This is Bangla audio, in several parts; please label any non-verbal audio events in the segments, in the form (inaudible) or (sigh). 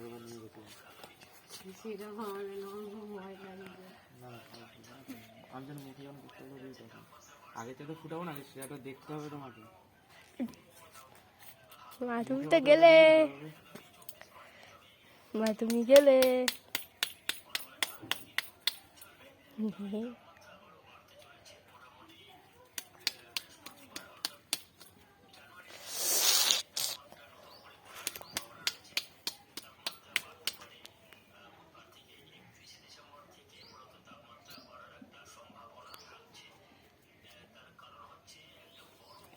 নিয়ে। আমি আগে থেকে ফুটাবো না সেটা দেখতে হবে তোমাকে মা তুমি তো গেলে মা তুমি গেলে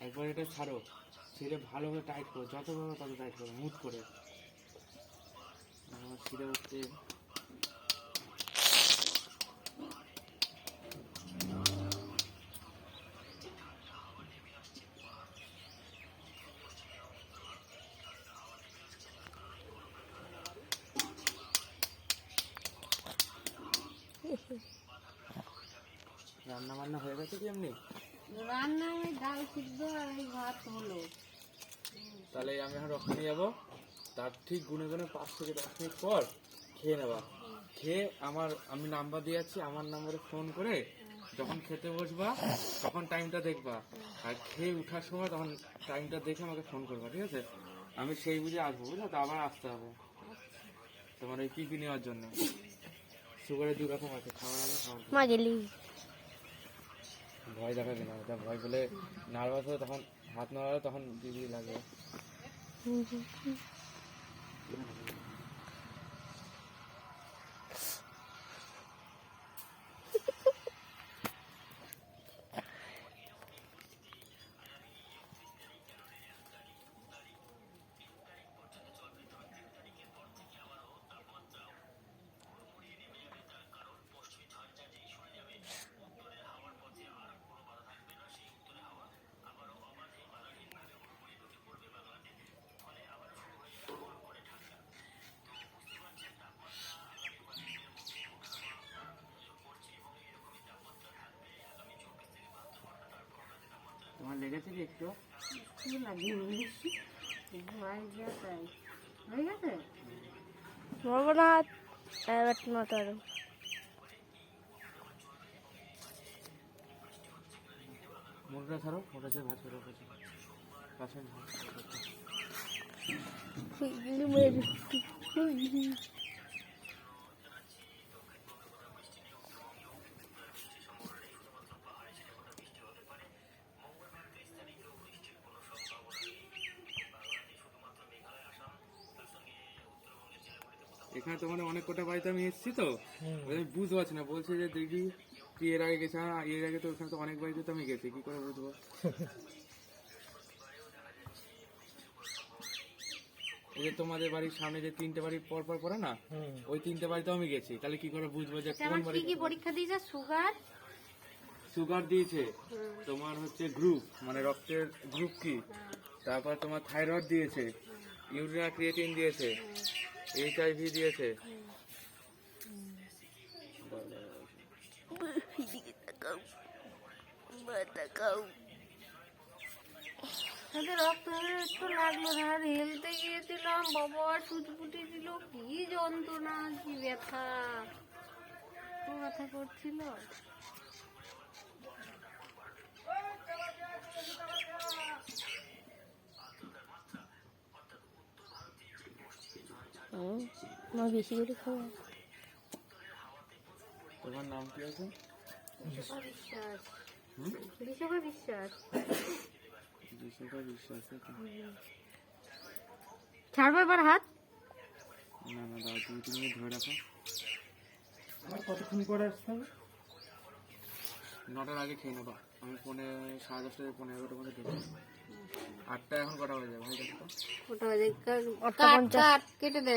একবার এটা ছাড়ো। ছিঁড়ে ভালোভাবে টাইট করো, যত ভাবে তত টাইট করো মুট করে। ছিঁড়ে উঠতে রান্না বান্না হয়ে গেছে কি এমনি? রান্না ওই ডাল সিদ্ধ আর এই ভাত হলো। তাহলে আমি এখন নিয়ে যাব। তার ঠিক গুনে গুনে পাঁচ থেকে দশ মিনিট পর খেয়ে নেবা। খেয়ে আমার আমি নাম্বার দিয়ে যাচ্ছি আমার নাম্বারে ফোন করে যখন খেতে বসবা তখন টাইমটা দেখবা। আর খেয়ে ওঠার সময় তখন টাইমটা দেখে আমাকে ফোন করবা ঠিক আছে? আমি সেই বুঝে আসব বুঝলো? তো আবার আসতে হবে। তোমার ওই পিপি নেওয়ার জন্য। সুগারের দু রকম আছে খাবার আগে গেলি ভয় দেখাবে না। এটা ভয় পেলে নার্ভাস হয়ে তখন হাত নাড়ালে তখন দিদি লাগে। তোমার লেগেছে কি একটু কি লাগেনি ভয় হয়ে গেছে? মরবো না এবার নটা আরও মুরগা ছাড়ো ভাত করে রেখেছি। পাশে এখানে তোমার অনেক কটা বাড়িতে আমি এসেছি তো বুঝতে পারছি না। বলছে যে দেখি তুই এর আগে গেছে হ্যাঁ এর আগে তো ওখানে তো অনেক বাড়িতে তো আমি গেছি কি করে বুঝব? (laughs) এই যে তোমাদের বাড়ির সামনে যে তিনটে বাড়ি পর পর পড়ে না ওই তিনটে বাড়িতেও আমি গেছি। তাহলে কি করে বুঝব যে কোন বাড়ি কি কি পরীক্ষা দিয়েছে? সুগার সুগার দিয়েছে। তোমার হচ্ছে গ্রুপ মানে রক্তের গ্রুপ কি? তারপর তোমার থাইরয়েড দিয়েছে। ইউরিয়া ক্রিয়েটিন দিয়েছে। এইচআইভি দিয়েছে। রক্ত একটু লাগল না হেলতে গিয়েছিলাম, বাবা সুচপুটি দিল, কি যন্ত্রণা, কি ব্যথা। ব্যথা করছিল। মা বেশি করে খাওয়া তোমার নাম কি আছে? বিশ্বাস হুম? বিশ্বকা বিশ্বাস। বিশ্বকা বিশ্বাস ছাড়বো এবার হাত? না না দাও তুমি তুমি ধরে রাখো। কতক্ষণ পরে আসতে হবে? নটার আগে খেয়ে নেবা। আমি পনে সাড়ে দশটা পনেরো এগারোটার মধ্যে ঢুকবো আটটা এখন কটা বাজে? ভাই দেখো কটা ওটা বাজে কাট কাট কেটে দে।